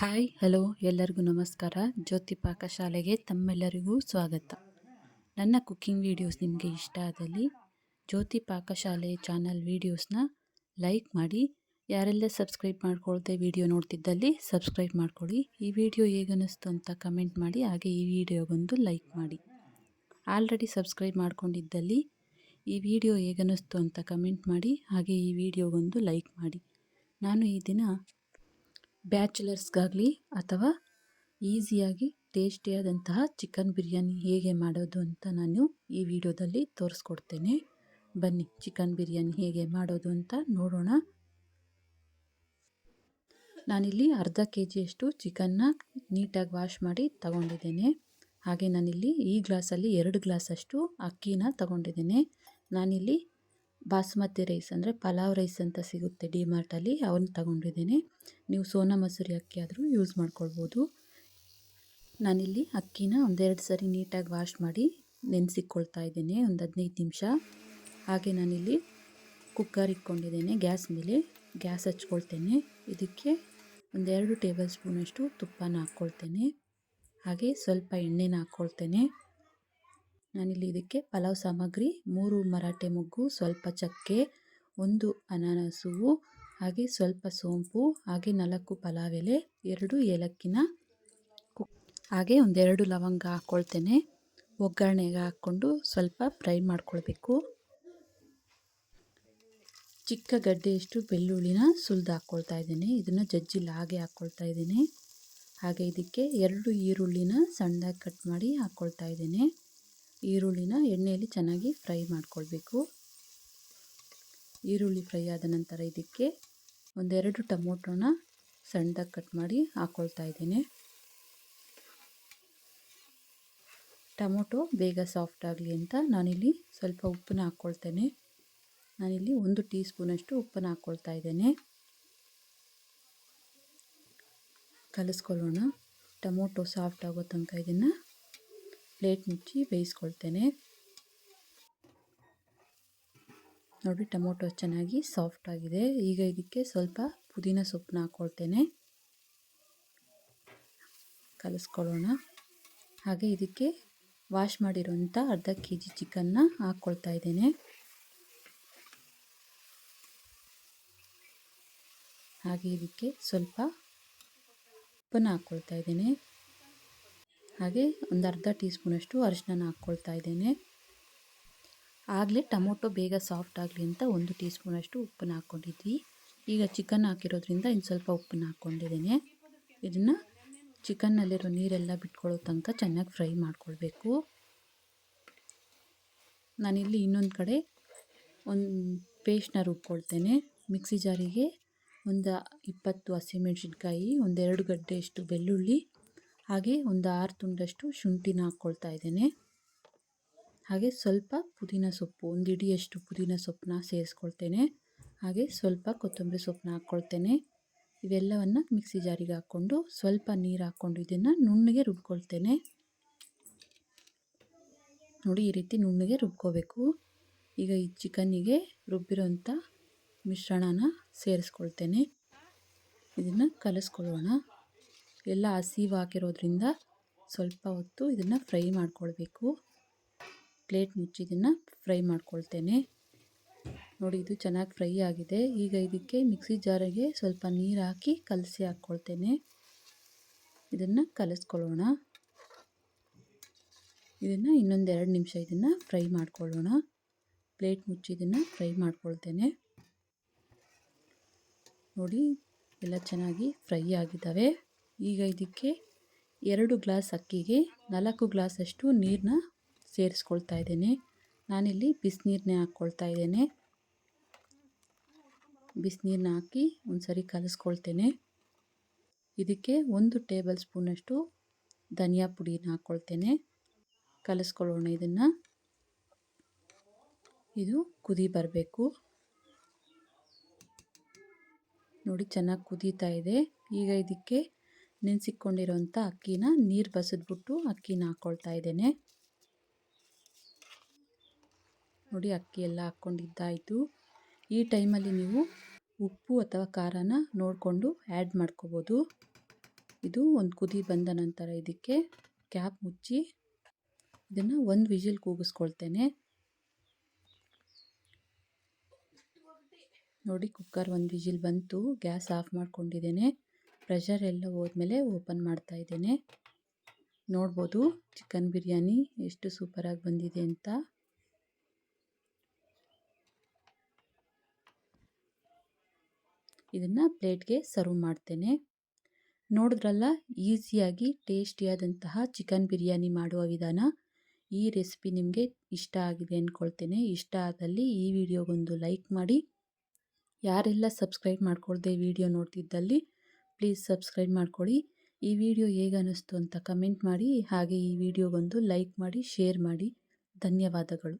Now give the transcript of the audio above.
Hi, hello, ಎಲ್ಲರಿಗೂ ನಮಸ್ಕಾರ. ಜ್ಯೋತಿ ಪಾಕಶಾಲೆಗೆ ತಮ್ಮೆಲ್ಲರಿಗೂ ಸ್ವಾಗತ. ನನ್ನ ಕುಕ್ಕಿಂಗ್ ವೀಡಿಯೋಸ್ ನಿಮಗೆ ಇಷ್ಟ ಆದಲ್ಲಿ ಜ್ಯೋತಿ ಪಾಕಶಾಲೆ ಚಾನಲ್ ವೀಡಿಯೋಸ್ನ ಲೈಕ್ ಮಾಡಿ. ಯಾರೆಲ್ಲ ಸಬ್ಸ್ಕ್ರೈಬ್ ಮಾಡ್ಕೊಳ್ದೆ ವಿಡಿಯೋ ನೋಡ್ತಿದ್ದಲ್ಲಿ ಸಬ್ಸ್ಕ್ರೈಬ್ ಮಾಡ್ಕೊಳ್ಳಿ. ಈ ವಿಡಿಯೋ ಹೇಗನ್ನಿಸ್ತು ಅಂತ ಕಮೆಂಟ್ ಮಾಡಿ, ಹಾಗೆ ಈ ವಿಡಿಯೋಗೊಂದು ಲೈಕ್ ಮಾಡಿ. ಆಲ್ರೆಡಿ ಸಬ್ಸ್ಕ್ರೈಬ್ ಮಾಡ್ಕೊಂಡಿದ್ದಲ್ಲಿ ಈ ವಿಡಿಯೋ ಹೇಗನ್ನಿಸ್ತು ಅಂತ ಕಮೆಂಟ್ ಮಾಡಿ, ಹಾಗೆ ಈ ವಿಡಿಯೋಗೊಂದು ಲೈಕ್ ಮಾಡಿ. ನಾನು ಈ ದಿನ ಬ್ಯಾಚುಲರ್ಸ್ಗಾಗಲಿ ಅಥವಾ ಈಸಿಯಾಗಿ ಟೇಸ್ಟಿಯಾದಂತಹ ಚಿಕನ್ ಬಿರಿಯಾನಿ ಹೇಗೆ ಮಾಡೋದು ಅಂತ ನಾನು ಈ ವಿಡಿಯೋದಲ್ಲಿ ತೋರಿಸ್ಕೊಡ್ತೇನೆ. ಬನ್ನಿ, ಚಿಕನ್ ಬಿರಿಯಾನಿ ಹೇಗೆ ಮಾಡೋದು ಅಂತ ನೋಡೋಣ. ನಾನಿಲ್ಲಿ ಅರ್ಧ ಕೆ ಜಿಯಷ್ಟು ಚಿಕನ್ನ ನೀಟಾಗಿ ವಾಶ್ ಮಾಡಿ ತಗೊಂಡಿದ್ದೇನೆ. ಹಾಗೆ ನಾನಿಲ್ಲಿ ಈ ಗ್ಲಾಸಲ್ಲಿ ಎರಡು ಗ್ಲಾಸಷ್ಟು ಅಕ್ಕಿನ ತಗೊಂಡಿದ್ದೇನೆ. ನಾನಿಲ್ಲಿ ಬಾಸುಮತಿ ರೈಸ್ ಅಂದರೆ ಪಲಾವ್ ರೈಸ್ ಅಂತ ಸಿಗುತ್ತೆ ಡಿಮಾರ್ಟಲ್ಲಿ ಅವನ್ನ ತಗೊಂಡಿದ್ದೀನಿ. ನೀವು ಸೋನಾ ಮಸೂರಿ ಅಕ್ಕಿ ಆದರೂ ಯೂಸ್ ಮಾಡ್ಕೊಳ್ಬೋದು. ನಾನಿಲ್ಲಿ ಅಕ್ಕಿನ ಒಂದೆರಡು ಸರಿ ನೀಟಾಗಿ ವಾಶ್ ಮಾಡಿ ನೆನೆಸಿಕೊಳ್ತಾ ಇದ್ದೀನಿ, ಒಂದು ಹದಿನೈದು ನಿಮಿಷ. ಹಾಗೆ ನಾನಿಲ್ಲಿ ಕುಕ್ಕರ್ ಇಟ್ಕೊಂಡಿದ್ದೇನೆ ಗ್ಯಾಸ್ ಮೇಲೆ. ಗ್ಯಾಸ್ ಹಚ್ಕೊಳ್ತೇನೆ. ಇದಕ್ಕೆ ಒಂದೆರಡು ಟೇಬಲ್ ಸ್ಪೂನಷ್ಟು ತುಪ್ಪನ ಹಾಕ್ಕೊಳ್ತೇನೆ. ಹಾಗೆ ಸ್ವಲ್ಪ ಎಣ್ಣೆನ ಹಾಕ್ಕೊಳ್ತೇನೆ. ನಾನಿಲ್ಲಿ ಇದಕ್ಕೆ ಪಲಾವ್ ಸಾಮಗ್ರಿ, ಮೂರು ಮರಾಠೆ ಮೊಗ್ಗು, ಸ್ವಲ್ಪ ಚಕ್ಕೆ, ಒಂದು ಅನಾನಸು ಹಾಗೆ ಸ್ವಲ್ಪ ಸೋಂಪು, ಹಾಗೆ ನಾಲ್ಕು ಪಲಾವ್ ಎಲೆ ಎರಡು ಏಲಕ್ಕಿನ ಕು ಹಾಗೆ ಒಂದೆರಡು ಲವಂಗ ಹಾಕ್ಕೊಳ್ತೇನೆ ಒಗ್ಗರಣೆಗೆ ಹಾಕ್ಕೊಂಡು ಸ್ವಲ್ಪ ಫ್ರೈ ಮಾಡ್ಕೊಳ್ಬೇಕು. ಚಿಕ್ಕ ಗಡ್ಡೆಯಷ್ಟು ಬೆಳ್ಳುಳ್ಳಿನ ಸುಲಿದು ಹಾಕ್ಕೊಳ್ತಾ ಇದ್ದೀನಿ. ಇದನ್ನು ಜಜ್ಜಿಲ್ಲ ಹಾಗೆ ಹಾಕ್ಕೊಳ್ತಾ ಇದ್ದೀನಿ. ಹಾಗೆ ಇದಕ್ಕೆ ಎರಡು ಈರುಳ್ಳಿನ ಸಣ್ಣದಾಗಿ ಕಟ್ ಮಾಡಿ ಹಾಕ್ಕೊಳ್ತಾ ಇದ್ದೇನೆ. ಈರುಳ್ಳಿನ ಎಣ್ಣೆಯಲ್ಲಿ ಚೆನ್ನಾಗಿ ಫ್ರೈ ಮಾಡ್ಕೊಳ್ಬೇಕು. ಈರುಳ್ಳಿ ಫ್ರೈ ಆದ ನಂತರ ಇದಕ್ಕೆ ಒಂದೆರಡು ಟೊಮೊಟೊನ ಸಣ್ಣದಾಗಿ ಕಟ್ ಮಾಡಿ ಹಾಕ್ಕೊಳ್ತಾ ಇದ್ದೀನಿ. ಟೊಮೊಟೊ ಬೇಗ ಸಾಫ್ಟ್ ಆಗಲಿ ಅಂತ ನಾನಿಲ್ಲಿ ಸ್ವಲ್ಪ ಉಪ್ಪನ್ನ ಹಾಕ್ಕೊಳ್ತೇನೆ ನಾನಿಲ್ಲಿ ಒಂದು ಟೀ ಸ್ಪೂನಷ್ಟು ಉಪ್ಪನ್ನು ಹಾಕ್ಕೊಳ್ತಾ ಇದ್ದೇನೆ. ಕಲಿಸ್ಕೊಳ್ಳೋಣ. ಟೊಮೊಟೊ ಸಾಫ್ಟ್ ಆಗೋ ತನಕ ಇದನ್ನು ಪ್ಲೇಟ್ ಮುಚ್ಚಿ ಬೇಯಿಸ್ಕೊಳ್ತೇನೆ. ನೋಡಿ ಟೊಮೊಟೊ ಚೆನ್ನಾಗಿ ಸಾಫ್ಟ್ ಆಗಿದೆ. ಈಗ ಇದಕ್ಕೆ ಸ್ವಲ್ಪ ಪುದೀನ ಸೊಪ್ಪನ್ನ ಹಾಕ್ಕೊಳ್ತೇನೆ ಕಲಿಸ್ಕೊಳ್ಳೋಣ. ಹಾಗೆ ಇದಕ್ಕೆ ವಾಶ್ ಮಾಡಿರೋಂಥ ಅರ್ಧ ಕೆ ಜಿ ಚಿಕನ್ನ ಹಾಕ್ಕೊಳ್ತಾ ಇದ್ದೇನೆ. ಹಾಗೆ ಇದಕ್ಕೆ ಸ್ವಲ್ಪ ಉಪ್ಪನ್ನು ಹಾಕ್ಕೊಳ್ತಾ ಇದ್ದೇನೆ. ಹಾಗೆ ಒಂದು ಅರ್ಧ ಟೀ ಸ್ಪೂನಷ್ಟು ಅರಿಶಿನ ಹಾಕ್ಕೊಳ್ತಾ ಇದ್ದೇನೆ. ಆಗಲೇ ಟೊಮೊಟೊ ಬೇಗ ಸಾಫ್ಟ್ ಆಗಲಿ ಅಂತ ಒಂದು ಟೀ ಸ್ಪೂನಷ್ಟು ಉಪ್ಪನ್ನು ಹಾಕ್ಕೊಂಡಿದ್ವಿ. ಈಗ ಚಿಕನ್ ಹಾಕಿರೋದ್ರಿಂದ ಇನ್ನು ಸ್ವಲ್ಪ ಉಪ್ಪನ್ನು ಹಾಕ್ಕೊಂಡಿದ್ದೇನೆ. ಇದನ್ನು ಚಿಕನ್ನಲ್ಲಿರೋ ನೀರೆಲ್ಲ ಬಿಟ್ಕೊಳ್ಳೋ ತನಕ ಚೆನ್ನಾಗಿ ಫ್ರೈ ಮಾಡ್ಕೊಳ್ಬೇಕು. ನಾನಿಲ್ಲಿ ಇನ್ನೊಂದು ಕಡೆ ಒಂದು ಪೇಸ್ಟ್ನ ರುಬ್ಕೊಳ್ತೇನೆ. ಮಿಕ್ಸಿ ಜಾರಿಗೆ ಒಂದು ಇಪ್ಪತ್ತು ಹಸಿಮೆಣ್ಸಿನ್ಕಾಯಿ ಒಂದೆರಡು ಗಡ್ಡೆಯಷ್ಟು ಬೆಳ್ಳುಳ್ಳಿ ಹಾಗೆ ಒಂದು ಆರು ತುಂಡಷ್ಟು ಶುಂಠಿನ ಹಾಕ್ಕೊಳ್ತಾ ಇದ್ದೇನೆ. ಹಾಗೆ ಸ್ವಲ್ಪ ಪುದೀನ ಸೊಪ್ಪು, ಒಂದು ಇಡಿಯಷ್ಟು ಪುದೀನ ಸೊಪ್ಪನ್ನ ಸೇರಿಸ್ಕೊಳ್ತೇನೆ. ಹಾಗೆ ಸ್ವಲ್ಪ ಕೊತ್ತಂಬರಿ ಸೊಪ್ಪನ್ನ ಹಾಕ್ಕೊಳ್ತೇನೆ. ಇವೆಲ್ಲವನ್ನು ಮಿಕ್ಸಿ ಜಾರಿಗೆ ಹಾಕ್ಕೊಂಡು ಸ್ವಲ್ಪ ನೀರು ಹಾಕ್ಕೊಂಡು ಇದನ್ನು ನುಣ್ಣಗೆ ರುಬ್ಕೊಳ್ತೇನೆ. ನೋಡಿ ಈ ರೀತಿ ನುಣ್ಣಗೆ ರುಬ್ಕೋಬೇಕು. ಈಗ ಈ ಚಿಕನ್ನಿಗೆ ರುಬ್ಬಿರೋಂಥ ಮಿಶ್ರಣನ ಸೇರಿಸ್ಕೊಳ್ತೇನೆ. ಇದನ್ನು ಕಲಿಸ್ಕೊಳ್ಳೋಣ. ಎಲ್ಲ ಹಸಿವು ಹಾಕಿರೋದ್ರಿಂದ ಸ್ವಲ್ಪ ಹೊತ್ತು ಇದನ್ನು ಫ್ರೈ ಮಾಡ್ಕೊಳ್ಬೇಕು. ಪ್ಲೇಟ್ ಮುಚ್ಚಿ ಇದನ್ನು ಫ್ರೈ ಮಾಡ್ಕೊಳ್ತೇನೆ. ನೋಡಿ ಇದು ಚೆನ್ನಾಗಿ ಫ್ರೈ ಆಗಿದೆ. ಈಗ ಇದಕ್ಕೆ ಮಿಕ್ಸಿ ಜಾರಿಗೆ ಸ್ವಲ್ಪ ನೀರು ಹಾಕಿ ಕಲಸಿ ಹಾಕ್ಕೊಳ್ತೇನೆ ಇದನ್ನು ಕಲಸ್ಕೊಳ್ಳೋಣ. ಇದನ್ನು ಇನ್ನೊಂದು ಎರಡು ನಿಮಿಷ ಇದನ್ನು ಫ್ರೈ ಮಾಡ್ಕೊಳ್ಳೋಣ. ಪ್ಲೇಟ್ ಮುಚ್ಚಿ ಇದನ್ನು ಫ್ರೈ ಮಾಡ್ಕೊಳ್ತೇನೆ. ನೋಡಿ, ಎಲ್ಲ ಚೆನ್ನಾಗಿ ಫ್ರೈ ಆಗಿದ್ದಾವೆ. ಈಗ ಇದಕ್ಕೆ ಎರಡು ಗ್ಲಾಸ್ ಅಕ್ಕಿಗೆ ನಾಲ್ಕು ಗ್ಲಾಸಷ್ಟು ನೀರನ್ನ ಸೇರಿಸ್ಕೊಳ್ತಾ ಇದ್ದೇನೆ. ನಾನಿಲ್ಲಿ ಬಿಸಿನೀರನ್ನೇ ಹಾಕ್ಕೊಳ್ತಾ ಇದ್ದೇನೆ. ಬಿಸಿನೀರನ್ನ ಹಾಕಿ ಒಂದು ಸರಿ ಕಲಿಸ್ಕೊಳ್ತೇನೆ. ಇದಕ್ಕೆ ಒಂದು ಟೇಬಲ್ ಸ್ಪೂನಷ್ಟು ಧನಿಯಾ ಪುಡಿನ ಹಾಕ್ಕೊಳ್ತೇನೆ. ಕಲಿಸ್ಕೊಳ್ಳೋಣ ಇದನ್ನು. ಇದು ಕುದಿ ಬರಬೇಕು. ನೋಡಿ ಚೆನ್ನಾಗಿ ಕುದೀತಾ ಇದೆ. ಈಗ ಇದಕ್ಕೆ ನೆನೆಸಿಕೊಂಡಿರೋಂಥ ಅಕ್ಕಿನ ನೀರು ಬಸಿದ್ಬಿಟ್ಟು ಅಕ್ಕಿನ ಹಾಕ್ಕೊಳ್ತಾ ಇದ್ದೇನೆ. ನೋಡಿ, ಅಕ್ಕಿ ಎಲ್ಲ ಹಾಕ್ಕೊಂಡಿದ್ದಾಯಿತು. ಈ ಟೈಮಲ್ಲಿ ನೀವು ಉಪ್ಪು ಅಥವಾ ಖಾರನ ನೋಡಿಕೊಂಡು ಆ್ಯಡ್ ಮಾಡ್ಕೋಬೋದು. ಇದು ಒಂದು ಕುದಿ ಬಂದ ನಂತರ ಇದಕ್ಕೆ ಕ್ಯಾಪ್ ಮುಚ್ಚಿ ಇದನ್ನು ಒಂದು ವಿಜಿಲ್ ಕೂಗಿಸ್ಕೊಳ್ತೇನೆ. ನೋಡಿ, ಕುಕ್ಕರ್ ಒಂದು ವಿಜಿಲ್ ಬಂತು. Gas off ಮಾಡ್ಕೊಂಡಿದ್ದೇನೆ. ಪ್ರೆಷರ್ ಎಲ್ಲ ಹೋದ್ಮೇಲೆ ಓಪನ್ ಮಾಡ್ತಾ ಇದ್ದೇನೆ. ನೋಡ್ಬೋದು ಚಿಕನ್ ಬಿರಿಯಾನಿ ಎಷ್ಟು ಸೂಪರಾಗಿ ಬಂದಿದೆ ಅಂತ. ಇದನ್ನು ಪ್ಲೇಟ್ಗೆ ಸರ್ವ್ ಮಾಡ್ತೇನೆ. ನೋಡಿದ್ರಲ್ಲ ಈಸಿಯಾಗಿ ಟೇಸ್ಟಿಯಾದಂತಹ ಚಿಕನ್ ಬಿರಿಯಾನಿ ಮಾಡುವ ವಿಧಾನ. ಈ ರೆಸಿಪಿ ನಿಮಗೆ ಇಷ್ಟ ಆಗಿದೆ ಅಂದ್ಕೊಳ್ತೇನೆ ಇಷ್ಟ ಆದಲ್ಲಿ ಈ ವಿಡಿಯೋಗೊಂದು ಲೈಕ್ ಮಾಡಿ. ಯಾರೆಲ್ಲ ಸಬ್ಸ್ಕ್ರೈಬ್ ಮಾಡ್ಕೊಳ್ದೆ ವಿಡಿಯೋ ನೋಡ್ತಿದ್ದಲ್ಲಿ ಪ್ಲೀಸ್ ಸಬ್ಸ್ಕ್ರೈಬ್ ಮಾಡ್ಕೊಳ್ಳಿ ಈ ವಿಡಿಯೋ ಹೇಗೆ ಅನ್ನಿಸ್ತು ಅಂತ ಕಮೆಂಟ್ ಮಾಡಿ. ಹಾಗೆ ಈ ವಿಡಿಯೋಗೊಂದು ಲೈಕ್ ಮಾಡಿ, ಶೇರ್ ಮಾಡಿ. ಧನ್ಯವಾದಗಳು.